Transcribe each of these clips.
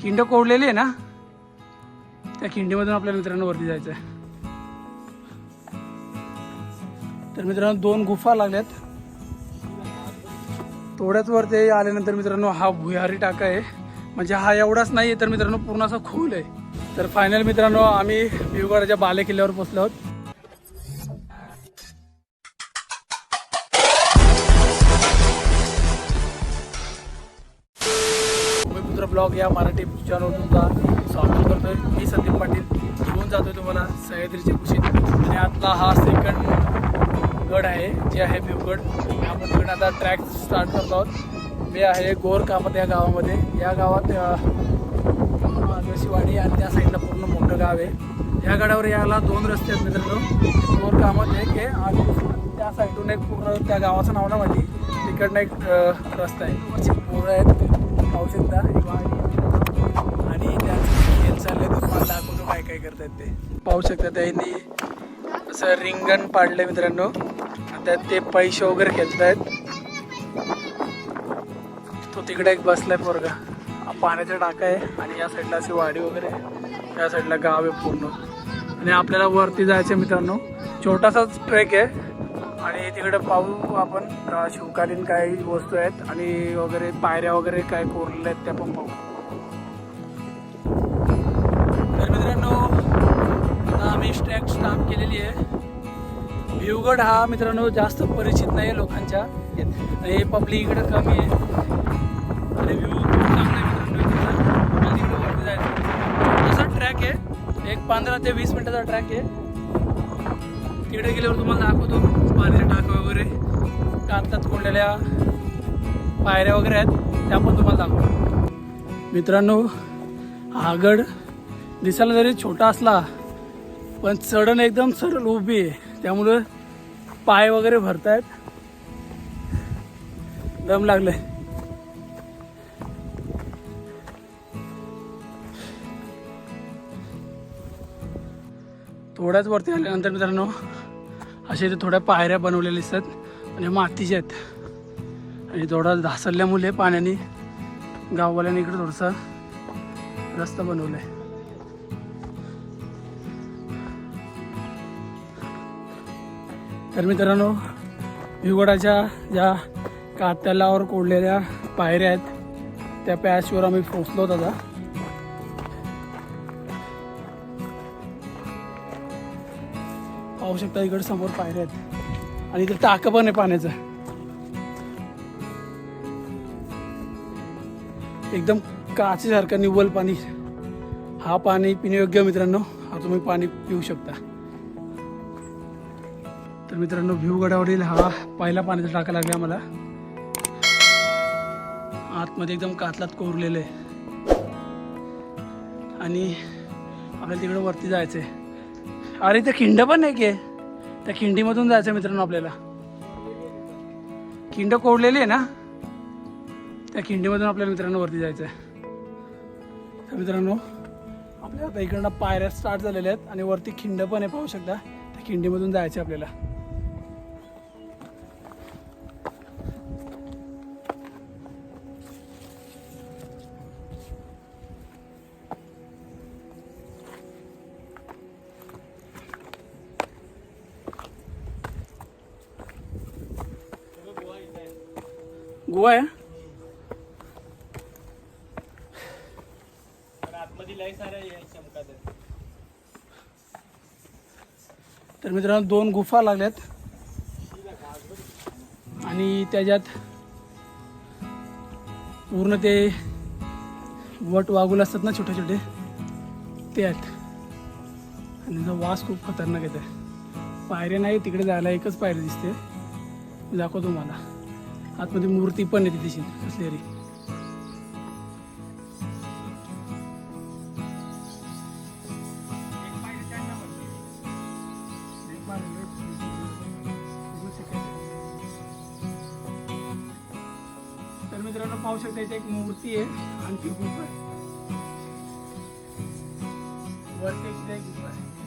खिंड कोडलेली आहे ना त्या खिंडीमधून आपल्या मित्रांनो वरती जायचं आहे तर मित्रांनो दोन गुफा लागल्यात. थोड्याच वरती आल्यानंतर मित्रांनो हा भुयारी टाका आहे. म्हणजे हा एवढाच नाही आहे तर मित्रांनो पूर्ण असा खोल आहे. तर फायनल मित्रांनो आम्ही भिवगडाच्या बाले किल्ल्यावर पोचलो आहोत. ब्लॉग या मराठी चॅनल तुमचा स्वागत करतोय. मी संदीप पाटील. घेऊन जातोय तुम्हाला सह्याद्रीच्या कुशीत. आणि आतला हा सेकंड गड आहे जे आहे भिवगड आपण गड आता ट्रॅक स्टार्ट करतो आहोत. मी आहे गोर कामत या गावामध्ये. या गावात आदिवासीवाडी आणि त्या साईडला पूर्ण मोठं गाव आहे. या गडावर यायला दोन रस्ते आहेत मित्रांनो. गोर कामत एक आहे आणि त्या साईडून एक पूर्ण त्या गावाचं नाव ना माहिती. तिकडनं एक रस्ता आहे. पूर्ण पोरं आहेत. पाहू शकता आणि त्यांचं खेळ चाललंय मला दाखवतो काय काय करतात ते? पाहू शकता त्यांनी असं रिंगण पाडलंय मित्रांनो. आणि त्यात ते पैसे वगैरे खेळतायत तो तिकडे एक बसलाय पोरगा. पाण्याचा टाका आहे आणि या साईडला अशी वाडी वगैरे या साईडला गाव आहे पूर्ण. आणि आपल्याला वरती जायचं आहे मित्रांनो. छोटासाच ट्रेक आहे. आणि तिकडे पाहू आपण शिवकालीन काही वस्तू आहेत आणि वगैरे पायऱ्या वगैरे काय कोरलेल्या आहेत त्या पण पाहू. तर मित्रांनो आता आम्ही ट्रॅक स्टार्ट केलेली आहे. भिवगड हा मित्रांनो जास्त परिचित नाही आहे लोकांच्या. हे पब्लिक इकडे कमी आहे. आणि व्ह्यू खूप चांगला आहे जायचं. असा ट्रॅक आहे. एक पंधरा ते वीस मिनिटाचा ट्रॅक आहे. तिकडे गेल्यावर तुम्हाला दाखवतो. पाण्याचे टाक वगैरे. कागदात कोंडलेल्या पायऱ्या वगैरे आहेत त्या पण तुम्हाला दाखवतो. मित्रांनो हा गड दिसायला जरी छोटा असला पण चढण एकदम सरळ उभी आहे. त्यामुळं पाय वगैरे भरतायत. दम लागले थोड्याच वरती आल्यानंतर मित्रांनो असे इथे थोड्या पायऱ्या बनवलेल्या दिसतात आणि मातीच्या आहेत. आणि थोडा धासरल्यामुळे पाण्याने गाववाल्याने इकडे थोडासा रस्ता बनवला आहे तर मित्रांनो भिवगडाच्या ज्या कात्यालावर कोडलेल्या पायऱ्या आहेत त्या पॅचवर आम्ही पोचलो होतो पाहू शकता इकडे समोर पायऱ्या आहेत. आणि इथे टाकं पण आहे पाण्याचं. एकदम काचेसारखं निव्वल पाणी. हा पाणी पिण्यायोग्य मित्रांनो हा तुम्ही पाणी पिऊ शकता. तर मित्रांनो भिवगडावरील हा पहिला पाण्याचा टाका लागला आम्हाला. आतमध्ये एकदम कातलात कोरलेलं आहे. आणि आपल्याला तिकडे वरती जायचं आहे अरे ते खिंड पण आहे की? त्या खिंडीमधून जायचं मित्रांनो आपल्याला. खिंड कोरलेली आहे ना? त्या खिंडीमधून आपल्याला मित्रांनो वरती जायचं आहे तर मित्रांनो आपल्या आता इकडनं पायऱ्या स्टार्ट झालेल्या आहेत आणि वरती खिंड पण आहे पाहू शकता. त्या खिंडीमधून जायचं आहे आपल्याला. गोवा आहे? तर मित्रांनो दोन गुफा लागल्यात. आणि त्याच्यात पूर्ण ते वट वागुल असतात ना छोटे छोटे ते आहेत. आणि त्याचा वास खूप खतरनाक येते पायऱ्या नाही तिकडे जायला एकच पायरी दिसते. मी दाखवतो तुम्हाला. आतमध्ये मूर्ती पण आहे तिथे असलेली तर मित्रांनो पाहू शकता इथे एक मूर्ती आहे. आणि ती गुफा आहे. वरती एक एक गुफा आहे.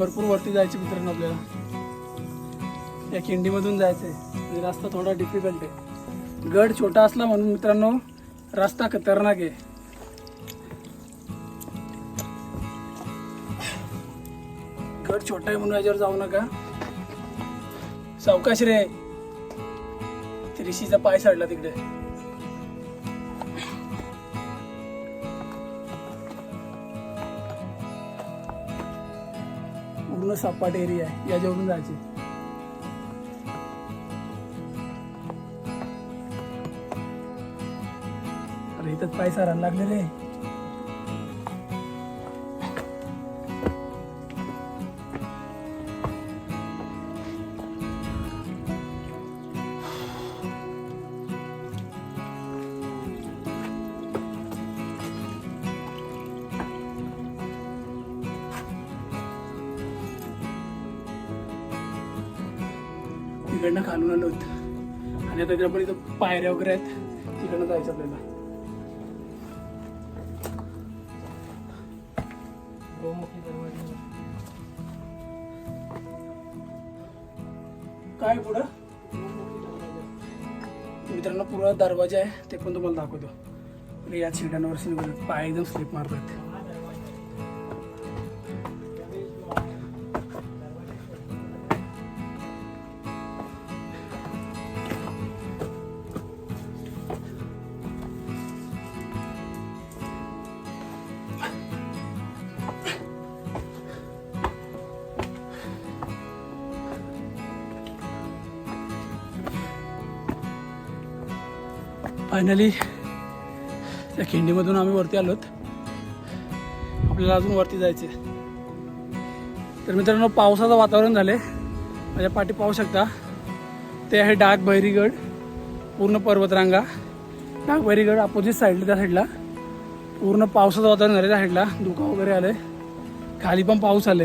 भरपूर वरती जायचे मित्रांनो आपल्याला. या खिंडीमधून जायचं आहे रस्ता थोडा डिफिकल्ट आहे. गड छोटा असला म्हणून मित्रांनो रस्ता खतरनाक आहे. गड छोटा आहे म्हणून याच्यावर जाऊ नका. सावकाश रे. ते ऋषीचा पाय सडला तिकडे. पूर्ण सपाट एरिया आहे. याच्यावरून जायचे. अरे इथं पाय सारायला लागलेले. तिकडनं खालून आलो होतो आणि आता आपण इथं पायऱ्या वगैरे आहेत. तिकडनं जायचं आपल्याला. काय पुढं? मित्रांनो पुरा दरवाजा आहे ते पण तुम्हाला दाखवतो. आणि या शिड्यांवर पाय एकदम स्लिप मारतात. फायनली त्या खिंडीमधून आम्ही वरती आलोत. आपल्याला अजून वरती जायचे तर मित्रांनो पावसाचं वातावरण झाले माझ्या पाठी पाहू शकता ते आहे डाक भैरीगड पूर्ण पर्वतरांगा. डाक भैरीगड अपोजिट साईडला त्या साईडला पूर्ण पावसाचं वातावरण झालं त्या साईडला धुका वगैरे आले खाली पण पाऊस आले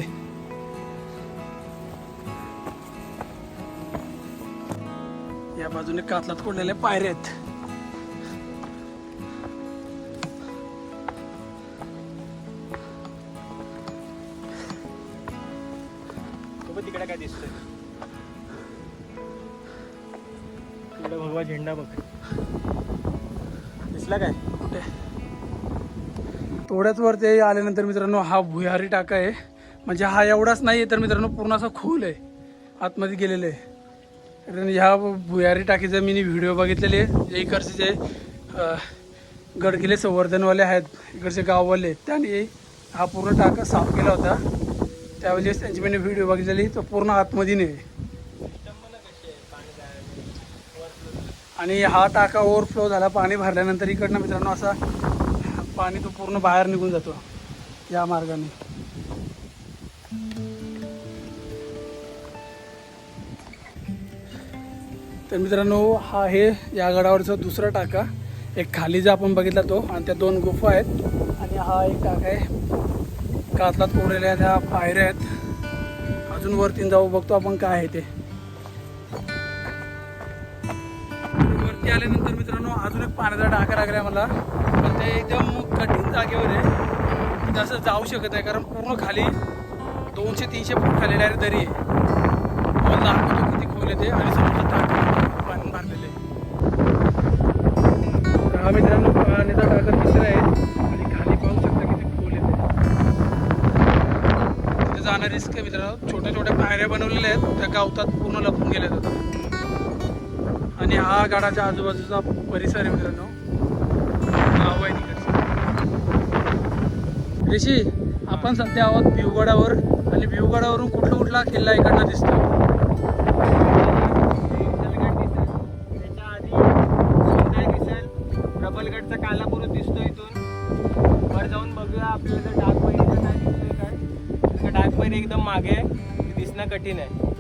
या बाजूने कातलात कोडलेल्या पायऱ्या आहेत. तिकडे काय दिसतंय? तिकडे भगवा झेंडा बघ. दिसला काय? कुठे? थोड्याच ते आल्यानंतर मित्रांनो हा भुयारी टाका आहे. म्हणजे हा एवढाच नाही आहे तर मित्रांनो पूर्ण असा खोल आहे. आतमध्ये गेलेलं आहे. कारण ह्या भुयारी टाकीचा मी व्हिडिओ बघितलेले आहे. जे इकडचे जे गडकिले संवर्धनवाले आहेत इकडचे गाववाले त्यांनी हा पूर्ण टाका साफ केला होता. त्यावेळेस त्यांची मी व्हिडिओ बघितलेली तो पूर्ण आतमध्ये नाही आणि हा टाका ओव्हरफ्लो झाला पाणी भरल्यानंतर इकडनं मित्रांनो असा पाणी तो पूर्ण बाहेर निघून जातो या मार्गाने. तर मित्रांनो हा आहे या गडावरचा दुसरा टाका. एक खाली जो आपण बघितला तो आणि त्या दोन गुफा आहेत. आणि हा एक टाका आहे. कातलात कोरलेल्या त्या पायऱ्या आहेत. अजून वरती जाऊ बघतो आपण काय आहे ते. वरती आल्यानंतर मित्रांनो अजून एक पाण्याचा डाका लागला मला. पण ते एकदम कठीण जागेवर आहे. म्हणजे तसं जाऊ शकत नाही कारण पूर्ण खाली दोनशे तीनशे फूट खाली डायरेक्ट दरी आहे. मला दाखवतो किती खोल ते आणि समजा टाका पाणी मारलेले हा मित्रांनो पाण्याचा टाका तिसरा आहे आणि खाली पाहू शकता किती खोल आहे ते रिस्क आहे मित्रांनो. छोट्या छोट्या पायऱ्या बनवलेल्या आहेत. त्या गावतात पूर्ण लपून गेल्या जातात आणि हा गडाच्या आजूबाजूचा परिसर आहे मित्रांनो. गाव आहे तिकडचं. ऋषी आपण सध्या आहोत भिवगडावर आणि भिवगडावरून कुठला कुठला किल्ला इकडनं दिसतो मागे दिसणं कठीण आहे.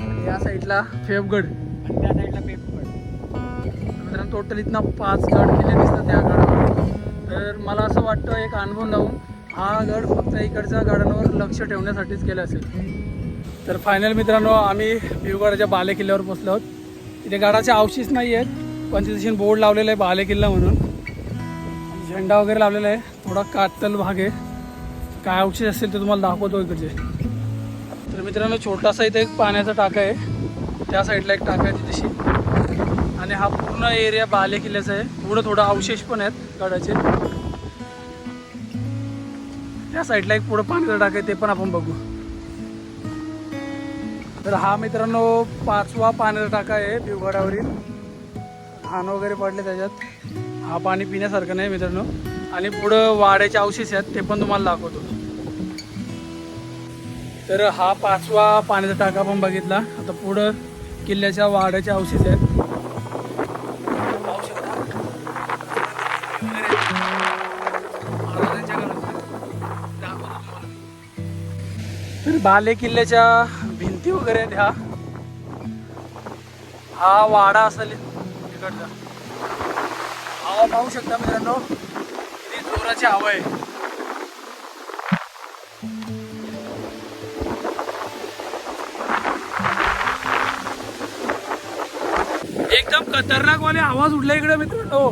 आणि या साईडला फेबगड. आणि त्या साईडला पेपगड मित्रांनो टोटल इथनं पाच गड किल्ले दिसतात या गडावर. तर मला असं वाटतं एक अनुभव लावून हा गड फक्त इकडच्या गडांवर लक्ष ठेवण्यासाठीच केला असेल. तर फायनल मित्रांनो आम्ही भिवगडाच्या बाले किल्ल्यावर पोचलो आहोत. इथे गडाचे अवशेष नाही आहेत पण तिथे बोर्ड लावलेला आहे बाले किल्ला म्हणून. झेंडा वगैरे लावलेला आहे. थोडा कातल भाग आहे. काय अवशेष असेल ते तुम्हाला दाखवतो इकडचे. मित्रांनो छोटासा इथे एक पाण्याचा टाका आहे. त्या साईडला एक टाका आहे तिथेशी आणि हा पूर्ण एरिया बाले किल्ल्याचा आहे. पुढं थोडं अवशेष पण आहेत गडाचे. त्या साईडला एक पुढं पाण्याचा टाका आहे ते पण आपण बघू. तर हा मित्रांनो पाचवा पाण्याचा टाका आहे भिवगडावरील. घाण वगैरे पडले त्याच्यात. हा पाणी पिण्यासारखं नाही मित्रांनो. आणि पुढं वाड्याचे अवशेष आहेत ते पण तुम्हाला दाखवतो. तर हा पाचवा पाण्याचा टाका पण बघितला. आता पुढं किल्ल्याच्या वाड्याच्या अवशेष आहेत. पाहू शकता. तर बाले किल्ल्याच्या भिंती वगैरे आहेत ह्या. हा वाडा असेल तिकडचा हवा पाहू शकता मित्रांनो किती जोराची हवा आहे. एकदम खतरनाक वाले आवाज उडला इकडे मित्रांनो हो.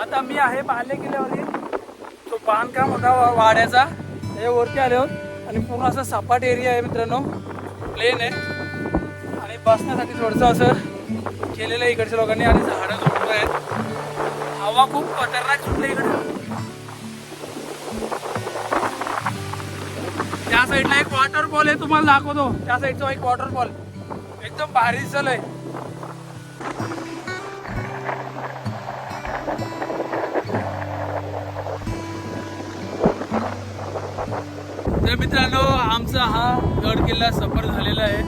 आता मी आहे बाले किल्ल्यावरील. तो बांधकाम होता वाड्याचा. हे वरती आले होत. आणि पूर्ण असा सपाट एरिया आहे मित्रांनो. प्लेन आहे. आणि बसण्यासाठी थोडंसं असं केलेलं आहे इकडच्या लोकांनी. आणि झाडं झोपत आहेत. हवा खूप खतरनाक सुटली इकडे. त्या साईडला एक वॉटरफॉल आहे तुम्हाला दाखवतो. त्या साईडचा एक वॉटरफॉल एकदम भारी दिसल आहे तर मित्रांनो आमचा हा गड किल्ला सफर झालेला आहे.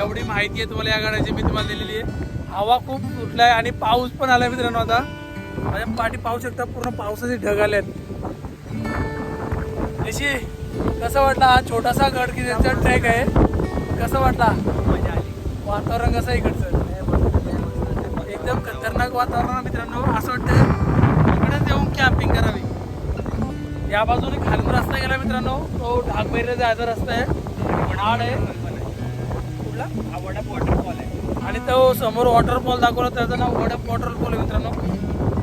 एवढी माहिती आहे तुम्हाला या गडाची मी तुम्हाला दिलेली आहे. हवा खूप सुटलाय आहे आणि पाऊस पण आलाय मित्रांनो आता. माझ्या पाठी पाहू शकता पूर्ण पावसाचे ढग आले आहेत कसं वाटला हा छोटासा गड किल्ल्याचा ट्रॅक आहे? कसं वाटला? मजा आली वातावरण कसं आहे इकडचं? एकदम खतरनाक वातावरण मित्रांनो. असं वाटतं इकडेच येऊन कॅम्पिंग करावी. या बाजूने खालून रस्ता गेला मित्रांनो. तो ढाकबैरीला जायचा रस्ता आहे. म्हणाड आहे. कुठला? हा वडाप वॉटरफॉल आहे. आणि तो समोर वॉटरफॉल दाखवला. त्याचं नाव वडप वॉटरफॉल आहे मित्रांनो.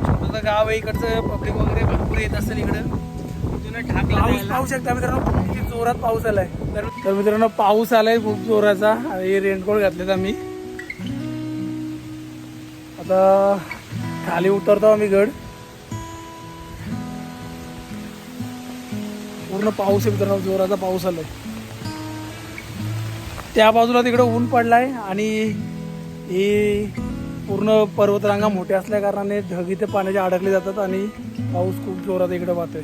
छोटंसं गाव आहे. इकडचं पब्लिक वगैरे भरपूर येत असेल इकडे. पाऊस. पाहू शकता मित्रांनो. किती जोरात पाऊस आलाय. तर तर मित्रांनो पाऊस आलाय खूप जोराचा. आणि रेनकोट घातलेत आम्ही. आता खाली उतरतो आम्ही गड. पूर्ण पाऊस आहे मित्रांनो जोराचा पाऊस आलाय. त्या बाजूला तिकडे ऊन पडलाय आणि ही पूर्ण पर्वतरांगा मोठ्या असल्या कारणाने ढग इथे पाण्याचे अडकले जातात आणि पाऊस खूप जोरात इकडे वाहतोय.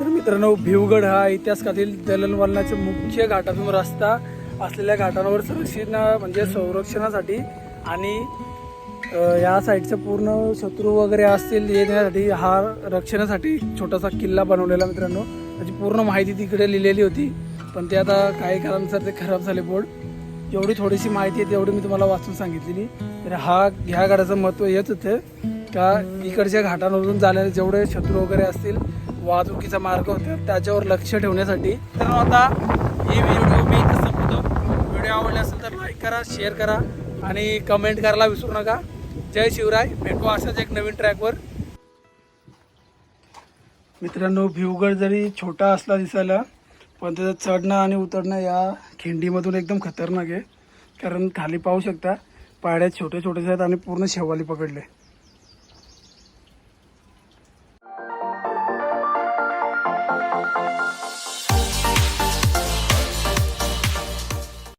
तर मित्रांनो भिवगड हा इतिहासातील दलनवलनाचे मुख्य घाटातून रस्ता असलेल्या घाटांवर संरक्षण म्हणजे संरक्षणासाठी आणि या साईडचं पूर्ण शत्रू वगैरे असतील येण्यासाठी हा रक्षणासाठी छोटासा किल्ला बनवलेला मित्रांनो. त्याची पूर्ण माहिती तिकडे लिहिलेली होती. पण ते आता काही काळानुसार ते खराब झाले बोर्ड. जेवढी थोडीशी माहिती आहे तेवढी मी तुम्हाला वाचून सांगितलेली. तर हा ह्या गाड्याचं महत्त्व हेच होतं का इकडच्या घाटांवरून जाणारे जेवढे शत्रू वगैरे असतील वाहतुकीचा मार्ग होता त्याच्यावर लक्ष ठेवण्यासाठी. तर आता ही व्हिडिओ मी इथं संपवतो व्हिडिओ आवडला असेल तर लाईक करा शेअर करा आणि कमेंट करायला विसरू नका. जय शिवराय. भेटू अशाच एक नवीन ट्रॅकवर मित्रांनो भिवगड जरी छोटा असला दिसायला पण त्याचं चढणं आणि उतरणं या खिंडीमधून एकदम खतरनाक आहे. कारण खाली पाहू शकता पाड्या छोटे छोटे आहेत आणि पूर्ण शेवाली पकडले.